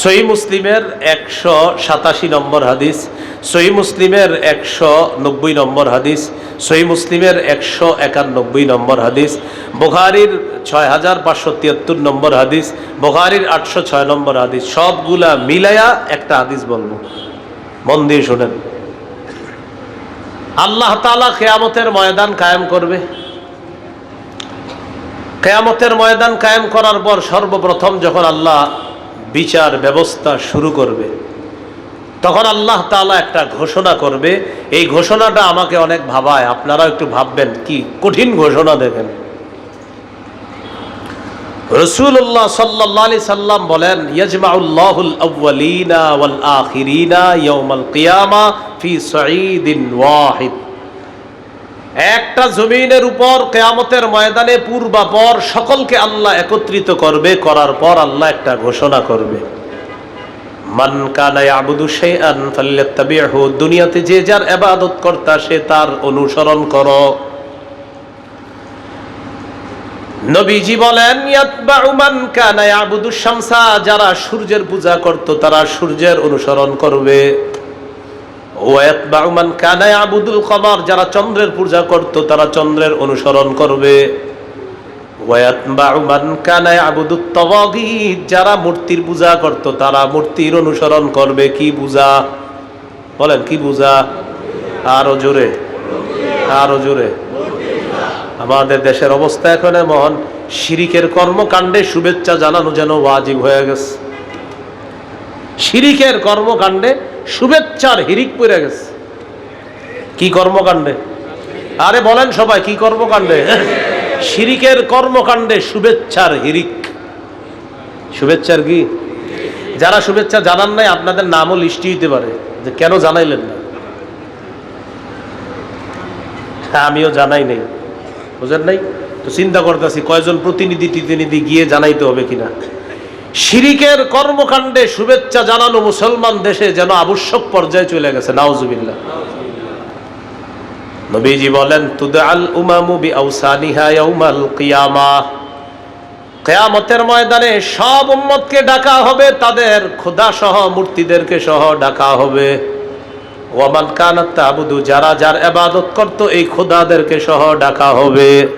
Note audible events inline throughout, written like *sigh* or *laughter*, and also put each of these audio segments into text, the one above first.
সহি মুসলিমের একশো সাতাশি নম্বর হাদিস সহি মুসলিমের একশো নব্বই নম্বর হাদিস সহি মুসলিমের একশো একানব্বই নম্বর হাদিস, বুখারির ছয় হাজার পাঁচশো তিয়াত্তর নম্বর হাদিস, বুখারির আটশো ছয় নম্বর হাদিস, সবগুলা মিলাইয়া একটা হাদিস বলব। মন দিয়ে শোনেন। আল্লাহ তালা কেয়ামতের ময়দান কায়েম করবে। কেয়ামতের ময়দান কায়েম করার পর সর্বপ্রথম যখন আল্লাহ বিচার ব্যবস্থা শুরু করবে। তখন আল্লাহ তাআলা একটা ঘোষণা করবে। এই ঘোষণাটা আমাকে অনেক ভাবায়। আপনারা একটু ভাববেন, কি কঠিন ঘোষণা দেখেন। রসুল্লাহ সাল্লাহ আলি সাল্লাম বলেন, ইয়াজমাউল্লাহুল আউ্বালিনা ওয়াল আখিরিনা ইয়াউমাল ফি ওয়াহিদ। একটা জমিনের উপর কেয়ামতের ময়দানে পূর্বাপর সকলকে আল্লাহ একত্রিত করবে, করার পর আল্লাহ একটা ঘোষণা করবে। মান কানা ইয়াবুদু শাইআন ফাল্যাত্তাবিহু দুনিয়াতে যে যার ইবাদত কর্তা সে তার অনুসরণ করো। নবীজি বলেন যারা সূর্যের পূজা করত তারা সূর্যের অনুসরণ করবে। ইয়াবুদুল কমার, যারা চন্দ্রের পূজা করত, তারা চন্দ্রের অনুসরণ করবে। যারা মূর্তির পূজা করত, তারা মূর্তির অনুসরণ করবে। কি পূজা? বলেন, কি পূজা? আরও জোরে আরও জোরে। আমাদের দেশের অবস্থা এখন এমন, শিরিকের কর্মকাণ্ডে শুভেচ্ছা জানানো যেন ওয়াজিব হয়ে গেছে। শিরিকের কর্মকাণ্ডে শুভেচ্ছার হিরিক পড়ে গেছে। কি কর্মকাণ্ডে? আরে বলেন সবাই, কি কর্মকাণ্ডে? শিরিকের কর্মকাণ্ডে শুভেচ্ছার হিরিক। শুভেচ্ছার কি? যারা শুভেচ্ছা জানান নাই, আপনাদের নামও লিস্টি হইতে পারে। যে কেন জানাইলেন না? হ্যাঁ আমিও জানাই নাই। বুঝেন নাই? তো চিন্তা করতেছি, কয়জন প্রতিনিধি টিতিনিধি গিয়ে জানাইতে হবে কিনা? শিরিকের কর্মকাণ্ডে শুভেচ্ছা জানানো মুসলমান দেশে যেন আবশ্যক পর্যায়ে চলে গেছে। নাউজুবিল্লাহ। নবীজি বলেন তুদাল উমামু বি আউসানিহা ইয়াউমাল কিয়ামা। কেয়ামতের ময়দানে সব উম্মতকে ডাকা হবে, তাদের খোদা সহ মূর্তিদেরকে সহ ডাকা হবে। ওয়ামান কানাত তাবুদু, যারা যার ইবাদত করত, এই খোদাদেরকে সহ ডাকা হবে।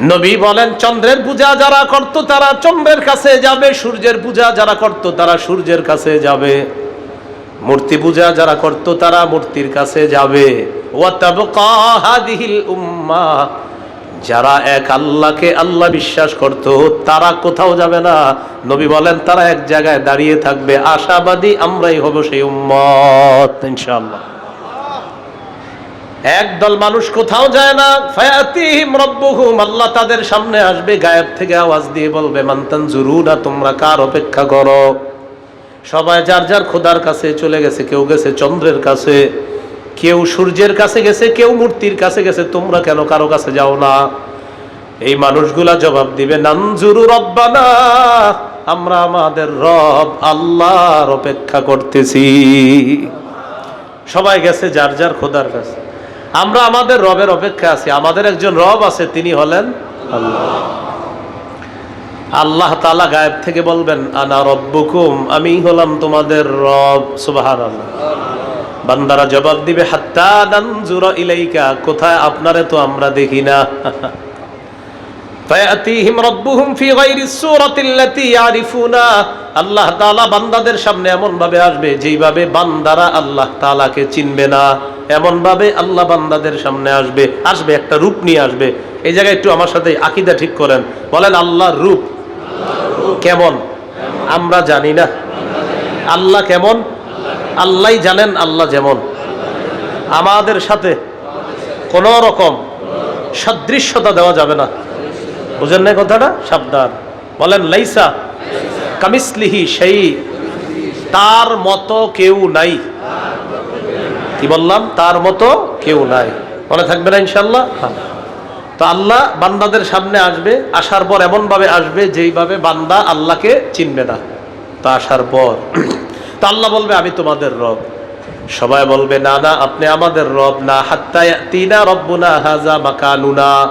নবী বলেন, চন্দ্রের পূজা যারা করত তারা চন্দ্রের কাছে যাবে, সূর্যের পূজা যারা করত তারা সূর্যের কাছে যাবে। মূর্তি পূজা যারা করত তারা মূর্তির কাছে যাবে। যারা এক আল্লাহকে আল্লাহ বিশ্বাস করত, তারা কোথাও যাবে না। নবী বলেন, তারা এক জায়গায় দাঁড়িয়ে থাকবে, আশাবাদী আমরাই হব সেই উম্মত, ইনশাআল্লাহ। একদল মানুষ কোথাও যায় না। ফায়াতিহিম রব্বুহুম আল্লাহ তাদের সামনে আসবে, গায়েব থেকে আওয়াজ দিয়ে বলবে মান্তান জুরুনা তোমরা কার অপেক্ষা করো? সবাই যার যার খোদার কাছে চলে গেছে, কেউ গেছে চন্দ্রের কাছে, কেউ সূর্যের কাছে গেছে, কেউ মূর্তির কাছে গেছে, তোমরা কেন কারও কাছে যাও না? এই মানুষগুলা জবাব দিবে, নানজুরু রব্বানা, আমরা আমাদের রব আল্লাহর অপেক্ষা করতেছি। সবাই গেছে যার যার খোদার কাছে। আমরা আমাদের রবের অপেক্ষা আছি। আমাদের একজন রব আছে, তিনি হলেন আল্লাহ। আল্লাহ তালা গায়েব থেকে বলবেন, আনা রব্বুকুম আমি হলাম তোমাদের রব সুবাহান বান্দারা জবাব দিবে ইলাইকা কোথায়? আপনারে তো আমরা দেখি না। আল্লাহ বান্দাদের সামনে এমন ভাবে আসবে, যেইভাবে বান্দারা আল্লাহ তাআলাকে চিনবে না। এমন ভাবে আল্লাহ বান্দাদের সামনে আসবে আসবে, একটা রূপ নিয়ে আসবে। এই জায়গায় একটু আমার সাথে আকিদা ঠিক করেন। বলেন, আল্লাহর রূপ। কেমন? আমরা জানি না। আল্লাহ কেমন? আল্লাহই জানেন, আল্লাহ যেমন। আমাদের সাথে কোন রকম সাদৃশ্যতা দেওয়া যাবে না। বুঝেন না কথাটা? সাবধান। বলেন, লাইসা কামিসলিহি সেই তার মতো কেউ নাই। কি বললাম? তার মতো কেউ নাই। মনে থাকবে না ইনশাল্লাহ হ্যাঁ। তো আল্লাহ বান্দাদের সামনে আসবে, আসার পর এমন ভাবে আসবে যেইভাবে বান্দা আল্লাহকে চিনবে না। তা আসার পর। তো আল্লাহ বলবে, আমি তোমাদের রব। সবাই বলবে, না না, আপনি আমাদের রব না। হাত্তা তিনা রব্বুনা হাজা মাকানুনা।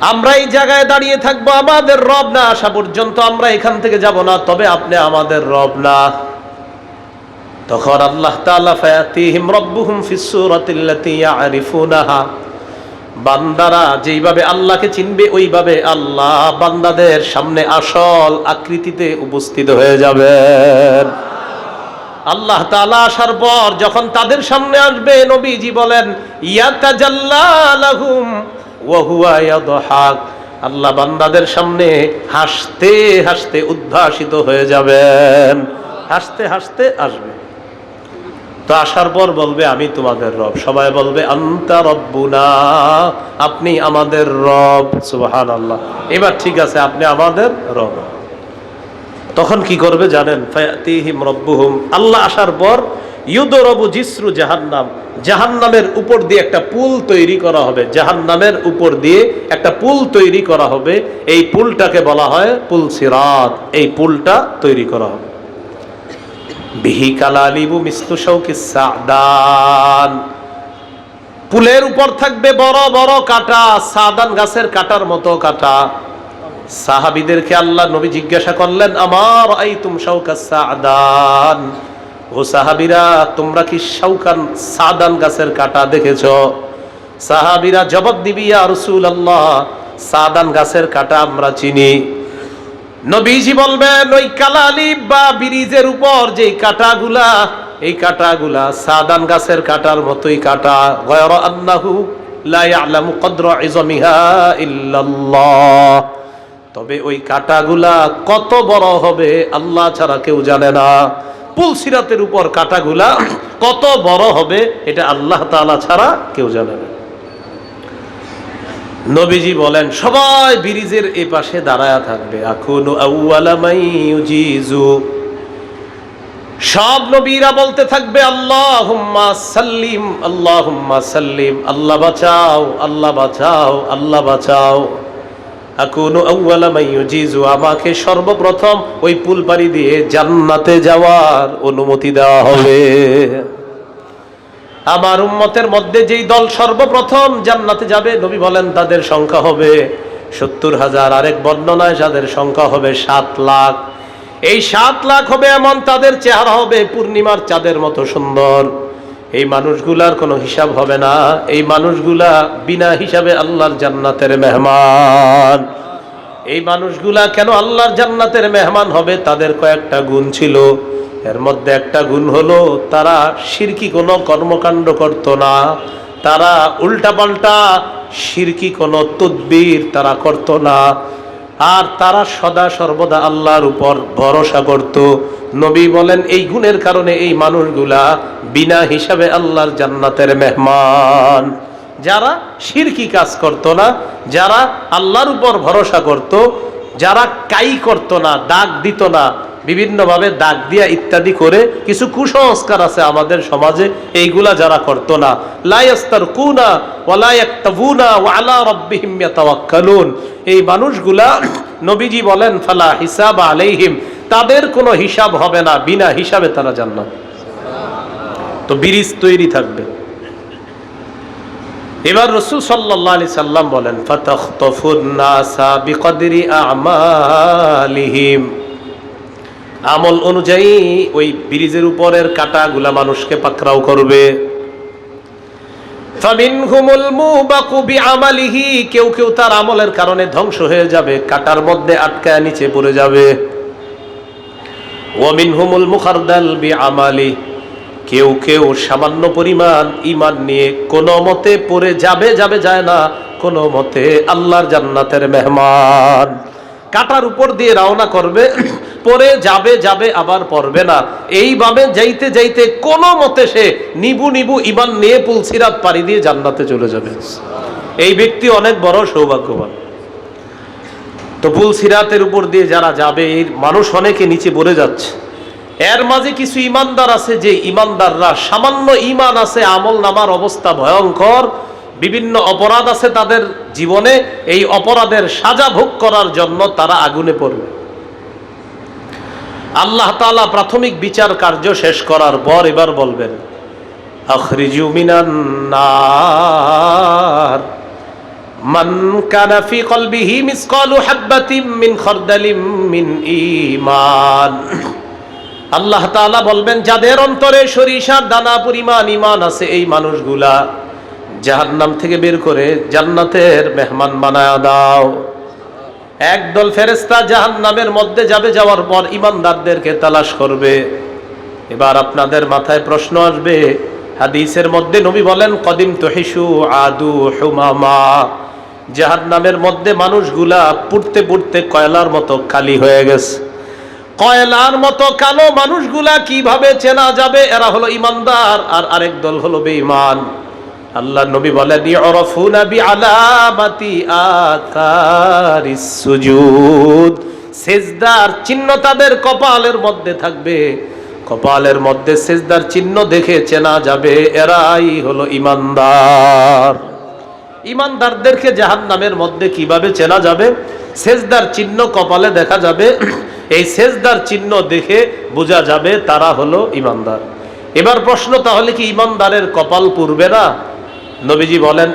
আমরা এই জায়গায় দাঁড়িয়ে থাকব, আমাদের রব না। আসা পর্যন্ত আমরা এখান থেকে যাব না, তবে আপনি আমাদের রব না। তখন আল্লাহ তাআলা ফায়াতিহিম রব্বুহুম ফিস ইয়ারিফুনাহা। বান্দারা যেইভাবে আল্লাহকে চিনবে, ওইভাবে আল্লাহ বান্দাদের সামনে আসল আকৃতিতে উপস্থিত হয়ে যাবেন। আল্লাহ তাআলা আসার পর যখন তাদের সামনে আসবে, নবীজি বলেন আল্লাহ বান্দাদের সামনে হাসতে হাসতে উদ্ভাসিত হয়ে যাবেন। হাসতে হাসতে আসবে। তো আসার পর বলবে, আমি তোমাদের রব। সবাই বলবে, আন্তা রব্বুনা। আপনি আমাদের রব। সুবহান আল্লাহ এবার ঠিক আছে, আপনি আমাদের রব। তখন কি করবে জানেন? ফায়াতিহিম রব্বুহুম। আল্লাহ আসার পর ইউদরবু জিসরু জাহান্নাম। জাহান্নামের উপর দিয়ে একটা পুল তৈরি করা হবে। জাহান্নামের উপর দিয়ে একটা পুল তৈরি করা হবে। এই পুলটাকে বলা হয় পুল সিরাত। এই পুলটা তৈরি করা হবে। মিস্তু সাদান। পুলের উপর থাকবে বড় বড় কাটা, সাদান গাছের কাটার মতো কাটা। সাহাবিদেরকে আল্লাহ নবী জিজ্ঞাসা করলেন, আমার আই তুম শৌকা সাদান? ও সাহাবিরা, তোমরা কি শৌকান সাদান গাছের কাটা দেখেছ? সাহাবিরা জবাব দিবি, ইয়া আল্লাহ সাদান গাছের কাটা আমরা চিনি। নবীজি বলবেন, ওই কালালি বা ব্রিজের উপর যে কাটাগুলা, এই কাটাগুলা সাদান গাছের কাটার মতোই কাটা। গয়র আন্নাহু লা ইয়ালামু কদর ইজমিহা ইল্লাল্লাহ। তবে ওই কাটাগুলা কত বড় হবে আল্লাহ ছাড়া কেউ জানে না। পুলসিরাতের উপর কাটাগুলা কত বড় হবে, এটা আল্লাহ তাআলা ছাড়া কেউ জানে না। নবীজি বলেন, সবাই ব্রিজের এ পাশে দাঁড়ায়া থাকবে। এখন সব নবীরা বলতে থাকবে আল্লাহ সাল্লিম আল্লাহ সাল্লিম, আল্লাহ বাঁচাও আল্লাহ বাঁচাও আল্লাহ বাঁচাও। এখন জিজু আমাকে সর্বপ্রথম ওই পুল পাড়ি দিয়ে জান্নাতে যাওয়ার অনুমতি দেওয়া হবে। আমার উম্মতের মধ্যে যেই দল সর্বপ্রথম জান্নাতে যাবে, নবী বলেন তাদের সংখ্যা হবে সত্তর হাজার। আরেক বর্ণনায় যাদের সংখ্যা হবে সাত লাখ। এই সাত লাখ হবে এমন তাদের চেহারা হবে পূর্ণিমার চাঁদের মতো সুন্দর। এই মানুষগুলার কোনো হিসাব হবে না। এই মানুষগুলা বিনা হিসাবে আল্লাহর জান্নাতের মেহমান। এই মানুষগুলা কেন আল্লাহর জান্নাতের মেহমান হবে? তাদের কয়েকটা গুণ ছিল। এর মধ্যে একটা গুণ হলো, তারা শিরকি কোনো কর্মকাণ্ড করত না। তারা উল্টাপাল্টা শিরকি কোনো তদ্বির তারা করত না। আর তারা সদা সর্বদা আল্লাহর উপর ভরসা করত। নবী বলেন, এই গুণের কারণে এই মানুষগুলা বিনা হিসাবে আল্লাহর জান্নাতের মেহমান। যারা শিরকি কাজ করত না, যারা আল্লাহর উপর ভরসা করত, যারা কাই করত না দাগ দিত না বিভিন্নভাবে দাগ দিয়া ইত্যাদি করে কিছু কুসংস্কার আছে আমাদের সমাজে, এইগুলা যারা করতো না। লাইস্তার কুনা ওয়ালা এই মানুষগুলা *clears throat* নবীজি বলেন, ফালা হিসাব আলাইহিম। তাদের কোনো হিসাব হবে না, বিনা হিসাবে তারা জান্নাত। তো ব্রিজ তৈরি থাকবে। এবার রসুল সাল্লাহ আলি সাল্লাম বলেন, ফাতাখতফুন নাসা বিকদরি আমালিহিম। আমল অনুযায়ী ওই ব্রিজের উপরের কাটাগুলা মানুষকে পাকড়াও করবে। কেউ কেউ তার আমলের কারণে ধ্বংস হয়ে যাবে, কাটার মধ্যে আটকায় নিচে পড়ে যাবে। মুখারদাল বিআমালি, কেউ কেউ সামান্য পরিমাণ ইমান নিয়ে কোনো মতে পড়ে যাবে যাবে যায় না, কোনো মতে আল্লাহর জান্নাতের মেহমান। কাটার উপর দিয়ে রওনা করবে, পরে যাবে যাবে, আবার পড়বে না। এইভাবে যাইতে যাইতে কোনো মতে সে নিবু নিবু ইমান নিয়ে পুলসিরাত পাড়ি দিয়ে জান্নাতে চলে যাবে। এই ব্যক্তি অনেক বড় সৌভাগ্যবান। তো পুলসিরাতের উপর দিয়ে যারা যাবে, এই মানুষ অনেকে নিচে পড়ে যাচ্ছে। এর মাঝে কিছু ইমানদার আছে, যে ইমানদাররা সামান্য ইমান আছে, আমল নামার অবস্থা ভয়ঙ্কর। বিভিন্ন অপরাধ আছে তাদের জীবনে, এই অপরাধের সাজা ভোগ করার জন্য তারা আগুনে পড়বে। আল্লাহ তাআলা প্রাথমিক বিচার কার্য শেষ করার পর এবার বলবেন মান হাব্বাতিম মিন খারদালিম মিন আল্লাহ বলবেন, যাদের অন্তরে সরিষার দানা, পরিমাণ, ঈমান আছে, এই মানুষগুলা জাহান্নাম থেকে বের করে জান্নাতের মেহমান বানায়া দাও। একদল ফেরেস্তা জাহান্নামের মধ্যে যাবে, যাওয়ার পর ইমানদারদেরকে তালাশ করবে। এবার আপনাদের মাথায় প্রশ্ন আসবে, হাদিসের মধ্যে নবী বলেন কদিম তহিসু আদু হুমামা? জাহান্নামের মধ্যে মানুষগুলা পুড়তে পুড়তে কয়লার মতো কালি হয়ে গেছে। কয়লার মতো কালো মানুষগুলা কীভাবে চেনা যাবে? এরা হলো ইমানদার আর আরেক দল হলো বেঈমান। আল্লাহ নবী বলেন, ইউরাফুনা বিআলামাতি আকারিস সুজুদ সেজদার চিহ্ন তাদের কপালের মধ্যে থাকবে। কপালের মধ্যে সেজদার চিহ্ন দেখে চেনা যাবে, এরাই হলো ইমানদার। ইমানদারদেরকে জাহান্নামের মধ্যে কীভাবে চেনা যাবে? সেজদার চিহ্ন কপালে দেখা যাবে। এই সেজদার চিহ্ন দেখে বোঝা যাবে তারা হলো ইমানদার। এবার প্রশ্ন, তাহলে কি ইমানদারের কপাল পুরবে না? নবীজি বলেন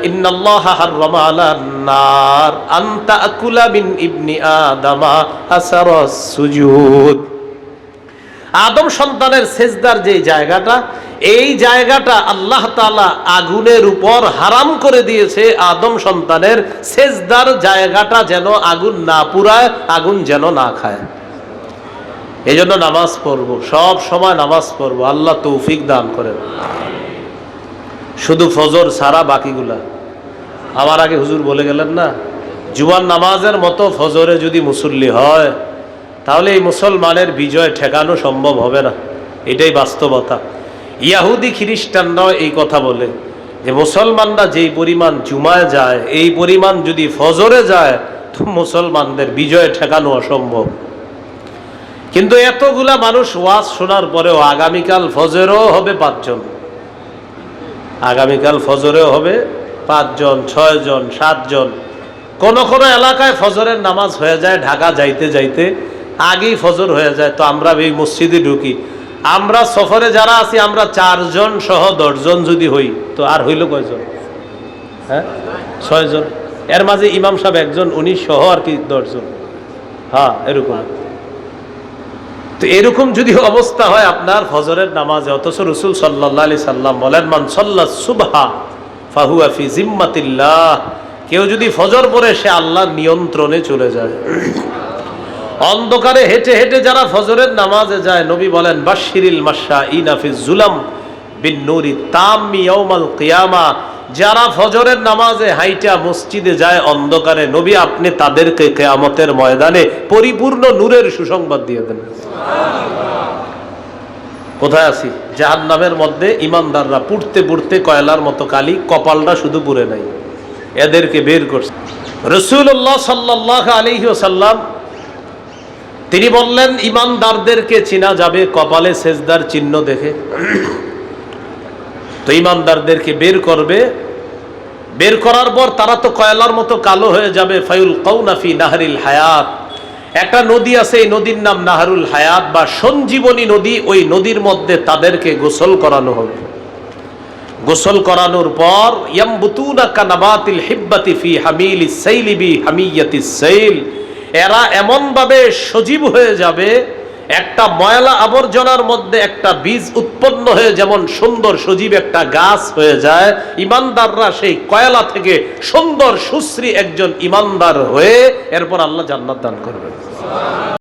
আদামা সন্তানের সেজদার যে জায়গাটা, এই জায়গাটা আল্লাহ তাআলা আগুনের উপর হারাম করে দিয়েছে আদম সন্তানের সেজদার জায়গাটা যেন আগুন না পুরায়, আগুন যেন না খায়। এই জন্য নামাজ পড়ব, সব সময় নামাজ পড়ব। আল্লাহ তৌফিক দান করেন। শুধু ফজর সারা বাকিগুলা। আমার আগে হুজুর বলে গেলেন না জুয়ান নামাজের মতো ফজরে যদি মুসল্লি হয়, তাহলে এই মুসলমানের বিজয় ঠেকানো সম্ভব হবে না। এটাই বাস্তবতা। ইয়াহুদি খ্রিস্টানরাও এই কথা বলে যে, মুসলমানরা যেই পরিমাণ জুমায় যায়, এই পরিমাণ যদি ফজরে যায়, তো মুসলমানদের বিজয় ঠেকানো অসম্ভব। কিন্তু এতগুলা মানুষ ওয়াজ শোনার পরেও আগামীকাল ফজরেও হবে পাঁচজন। আগামীকাল ফজরেও হবে, পাঁচজন, ছয়জন, সাতজন। কোন কোন এলাকায় ফজরের নামাজ হয়ে যায়, ঢাকা যাইতে যাইতে আগেই ফজর হয়ে যায়। তো আমরা এই মসজিদে ঢুকি। আমরা সফরে যারা আছি, আমরা চারজন সহ দশজন যদি হই, তো আর হইল কয়জন? হ্যাঁ? ছয়জন। এর মাঝে ইমাম সাহেব একজন, উনি সহ আর কি দশজন। হ্যাঁ এরকম। তো এরকম যদি অবস্থা হয় আপনার ফজরের নামাজে, অথচ রসুল সাল্লাহ আলি সাল্লাম বলেন, মান সাল্লা সুবহা ফাহুয়া ফি জিম্মাতিল্লাহ কেউ যদি ফজর পরে সে আল্লাহর নিয়ন্ত্রণে চলে যায়। অন্ধকারে হেঁটে হেঁটে যারা ফজরের নামাজে যায়, নবী বলেন বাশিরিল মাসা ইনাফি জুলাম বিন নুরি ইয়াউমাল কিয়ামা যারা ফজরের নামাজে হাইটা মসজিদে যায় অন্ধকারে, নবী আপনি তাদেরকে কেয়ামতের ময়দানে পরিপূর্ণ নূরের সুসংবাদ দিয়ে দেন। কোথায় আছি? জাহান নামের মধ্যে ইমানদাররা পুড়তে পুড়তে কয়লার মতো কালি, কপালটা শুধু পুড়ে নাই। এদেরকে বের করছে। রসুল্লাহ সাল্লাহ সাল্লাম তিনি বললেন, ইমানদারদেরকে চিনা যাবে কপালে সেজদার চিহ্ন দেখে। তো ইমানদারদেরকে বের করবে। বের করার পর তারা তো কয়লার মতো কালো হয়ে যাবে। ফাইউল কৌনাফি নাহরিল হায়াত। একটা নদী আছে, এই নদীর নাম নাহারুল হায়াত বা সঞ্জীবনী নদী। ওই নদীর মধ্যে তাদেরকে গোসল করানো হবে। গোসল করানোর পর ইয়ামবুতুনা কানাবাতিল সাইল এরা এমন ভাবে সজীব হয়ে যাবে একটা ময়লা আবর্জনার মধ্যে একটা বীজ উৎপন্ন হয়ে যেমন সুন্দর সজীব একটা গাছ হয়ে যায়, ইমানদাররা সেই কয়লা থেকে সুন্দর সুশ্রী একজন ইমানদার হয়ে এরপর আল্লাহ জান্নাত দান করবেন।